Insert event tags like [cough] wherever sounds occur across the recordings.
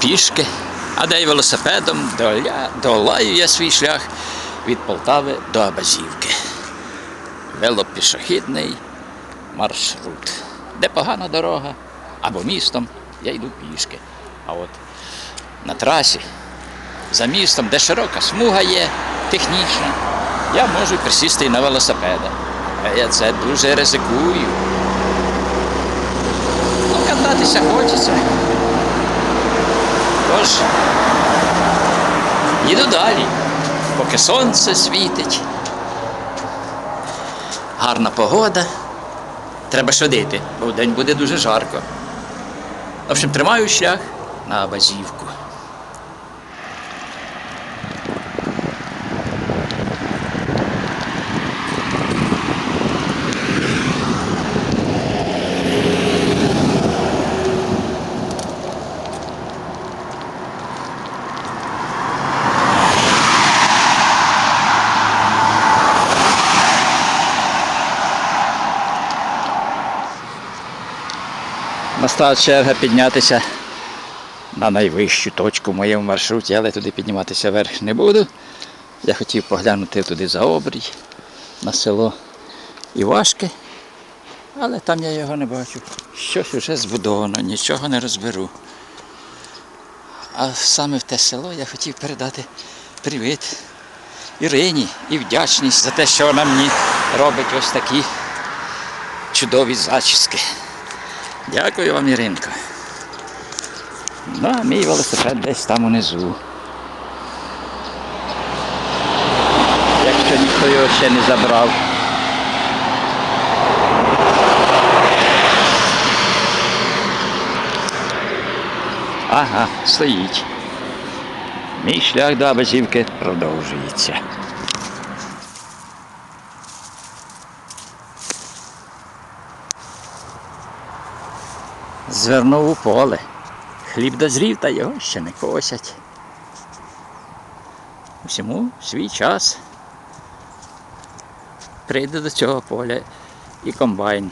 пішки, а де й велосипедом долаю я свій шлях від Полтави до Абазівки. Велопішохідний маршрут. Де погана дорога або містом, я йду пішки. А от на трасі, за містом, де широка смуга є, технічна, я можу присісти і на велосипеда. А я це дуже ризикую. Ну, кататися хочеться. Тож, їду далі, поки сонце світить. Гарна погода. Треба швидити, бо вдень буде дуже жарко. В общем, тримаю шлях на Абазівку. Настала черга піднятися на найвищу точку в моєму маршруті, але туди підніматися вверх не буду. Я хотів поглянути туди за обрій, на село Івашки, але там я його не бачу. Щось вже збудовано, нічого не розберу. А саме в те село я хотів передати привіт Ірині і вдячність за те, що вона мені робить ось такі чудові зачіски. Дякую вам, Іринко. Ну, а мій велосипед десь там унизу. Якщо ніхто його ще не забрав. Ага, стоїть. Мій шлях до Абазівки продовжується. Звернув у поле. Хліб дозрів, та його ще не косять. Всьому свій час. Прийде до цього поля і комбайн.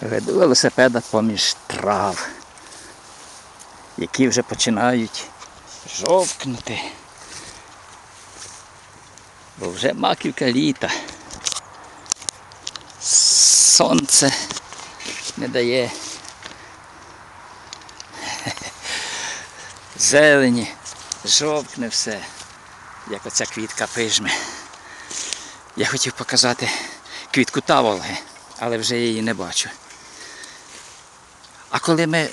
Веду велосипеда поміж трав, які вже починають жовкнути. Бо вже маківка літа. Сонце не дає [laughs] зелені, жовкне все, як оця квітка пижми. Я хотів показати квітку таволги, але вже її не бачу. А коли ми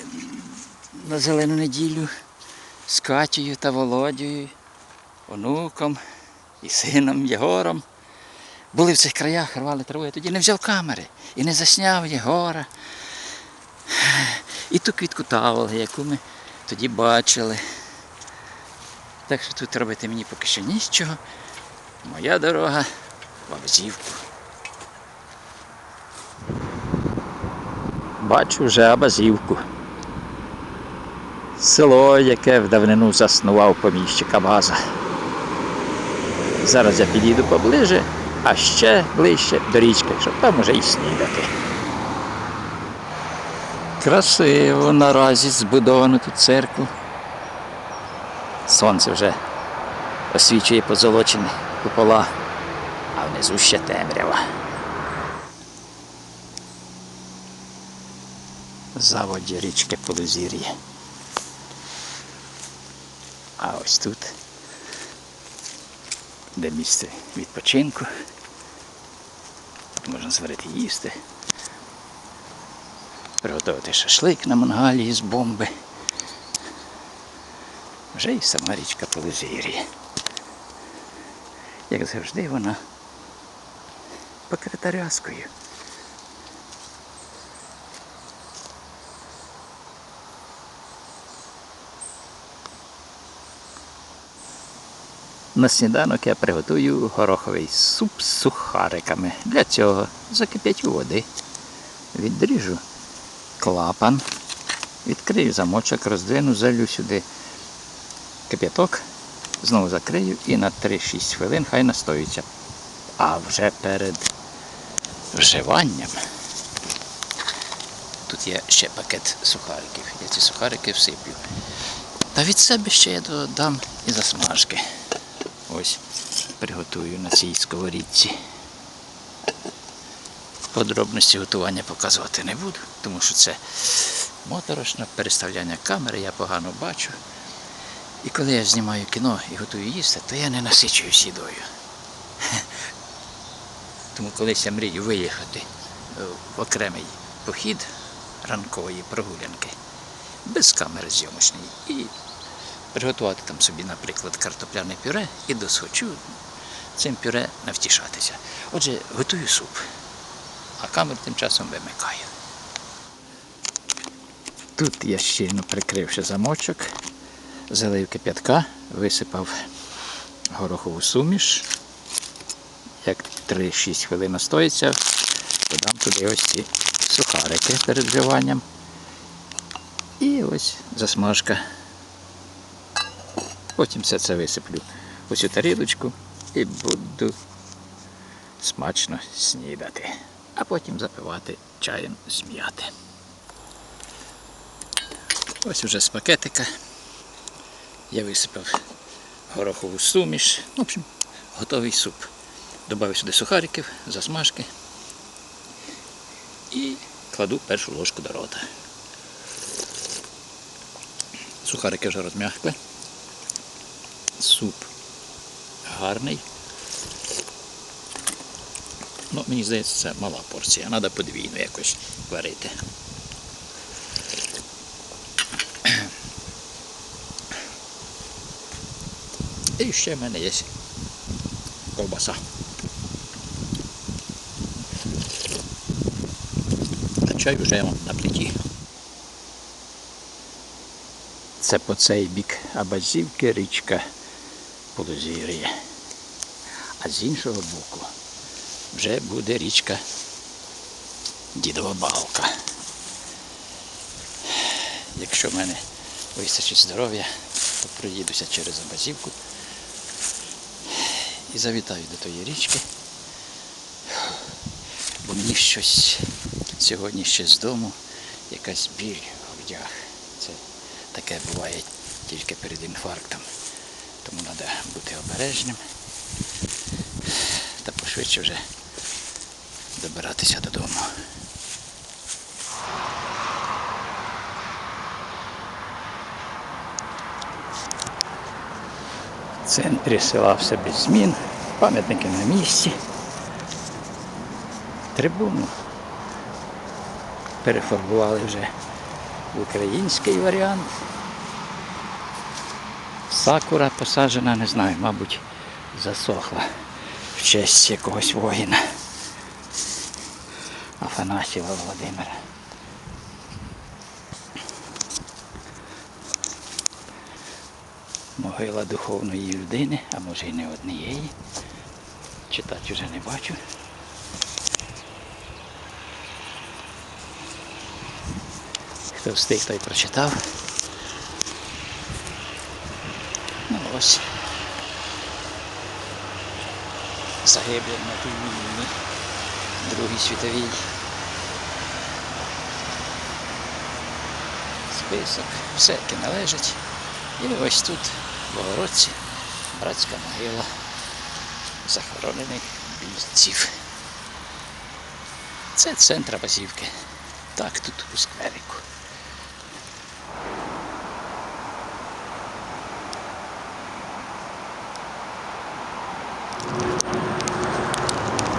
на зелену неділю з Катєю та Володією, онуком і сином Єгором були в цих краях, рвали траву, я тоді не взяв камери і не засняв Єгора. І ту квітку таволги, яку ми тоді бачили. Так що тут робити мені поки що нічого. Моя дорога в Абазівку. Бачу вже Абазівку. Село, яке в давнину заснував поміщик Абаза. Зараз я підійду поближе, а ще ближче до річки, щоб там уже і снідати. Красиво наразі збудовано тут церкву. Сонце вже освічує позолочені купола, а внизу ще темрява. Заводі річки Полозір'я. А ось тут, де місце відпочинку. Тут можна зварити їсти, приготувати шашлик на мангалі з бомби. Вже і сама річка Полозір'я. Як завжди вона покрита рязкою. На сніданок я приготую гороховий суп з сухариками. Для цього закип'ятю води. Відріжу клапан, відкрию замочок, роздвину, залю сюди кип'яток, знову закрию і на 3-6 хвилин хай настоїться. А вже перед вживанням. Тут є ще пакет сухариків. Я ці сухарики всиплю. Та від себе ще я додам і засмажки. Приготую на цій сковорідці. Подробності готування показувати не буду, тому що це моторошне переставляння камери, я погано бачу. І коли я знімаю кіно і готую їсти, то я не насичуюсь їдою. [laughs] Тому колись я мрію виїхати е, в окремий похід ранкової прогулянки без камери зйомочної і приготувати там собі, наприклад, картопляне пюре і досхочу цим пюре навтішатися. Отже, готую суп, а камеру тим часом вимикаю. Тут я щільно прикривши замочок, залив кип'ятка, висипав горохову суміш. Як 3-6 хвилин настоїться, додам туди ось ці сухарики перед вживанням. І ось засмажка. Потім все це висиплю у тарілочку і буду смачно снідати. А потім запивати чаєм з м'яти. Ось уже з пакетика я висипав горохову суміш. В общем, готовий суп. Добавив сюди сухариків, засмажки і кладу першу ложку до рота. Сухарики вже розм'якли. Суп гарний. Ну, мені здається, це мала порція. Треба подвійно якось варити. І ще в мене є ковбаса. А чай вже на плиті. Це по цей бік Абазівки річка Полозір'я. А з іншого боку вже буде річка Дідова Балка. Якщо в мене вистачить здоров'я, то проїдуся через Абазівку і завітаю до тої річки. Бо мені щось сьогодні ще з дому якась біль в грудях. Це таке буває тільки перед інфарктом. Тому треба бути обережним та пошвидше вже добиратися додому. В центрі села все без змін, пам'ятники на місці. Трибуну перефарбували вже в український варіант. Сакура посаджена, не знаю, мабуть, засохла в честь якогось воїна. Афанасьєва Володимира. Могила духовної людини, а може й не однієї. Читати вже не бачу. Хто встиг, той прочитав. Ну ось. Загиблим на тій війні. Другій світовій. Список. Все яке належить. І ось тут, в Богородці, братська могила захоронених бійців. Це центр Базівки. Так, тут у скверику.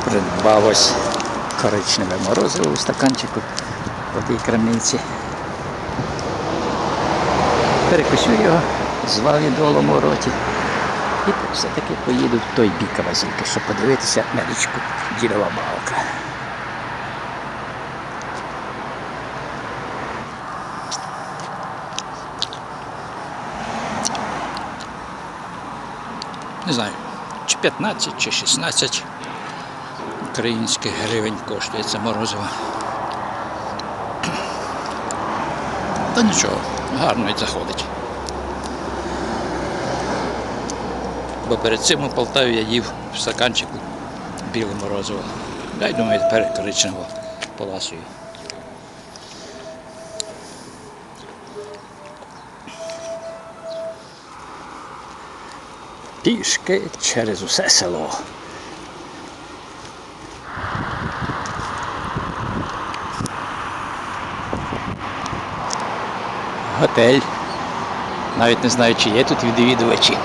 Придбав ось коричневе морозиво у стаканчику в тій крамниці. Перекусю його з валідолом у роті. І все-таки поїду в той бік Абазівки, щоб подивитися на річку Дідова Балка. Не знаю, чи 15, чи 16 українських гривень коштує це морозиво. Та нічого, гарно й заходить. Бо перед цим у Полтаві я їв в стаканчику біле морозиво. Я й думаю, тепер коричнево поласую. Пішки через усе село. Готель. Навіть не знаю, чи є тут відвідувачі.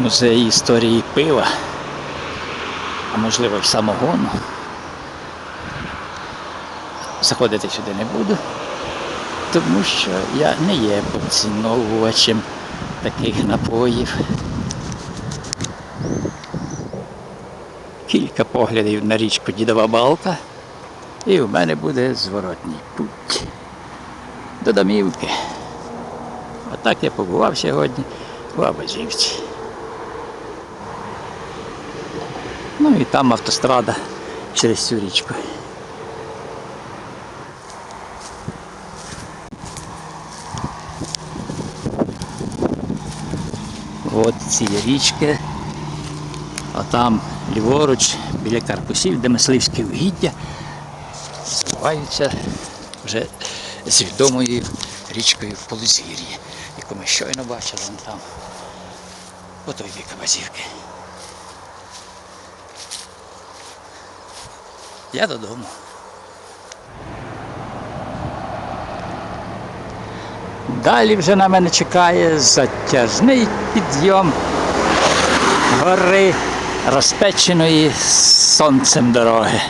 Музей історії пива, а можливо й самогону. Заходити сюди не буду, тому що я не є поціновувачем таких напоїв. Кілька поглядів на річку Дідова Балка, і в мене буде зворотній путь до домівки. А так я побував сьогодні в Абазівці. Ну і там автострада через цю річку. От ці річки, а там ліворуч, біля Карпусів, де мисливські угіддя, зливаються вже з відомою річкою Полузір'я, яку ми щойно бачили там, по той бік Абазівки. Я додому. Далі вже на мене чекає затяжний підйом гори розпеченої сонцем дороги.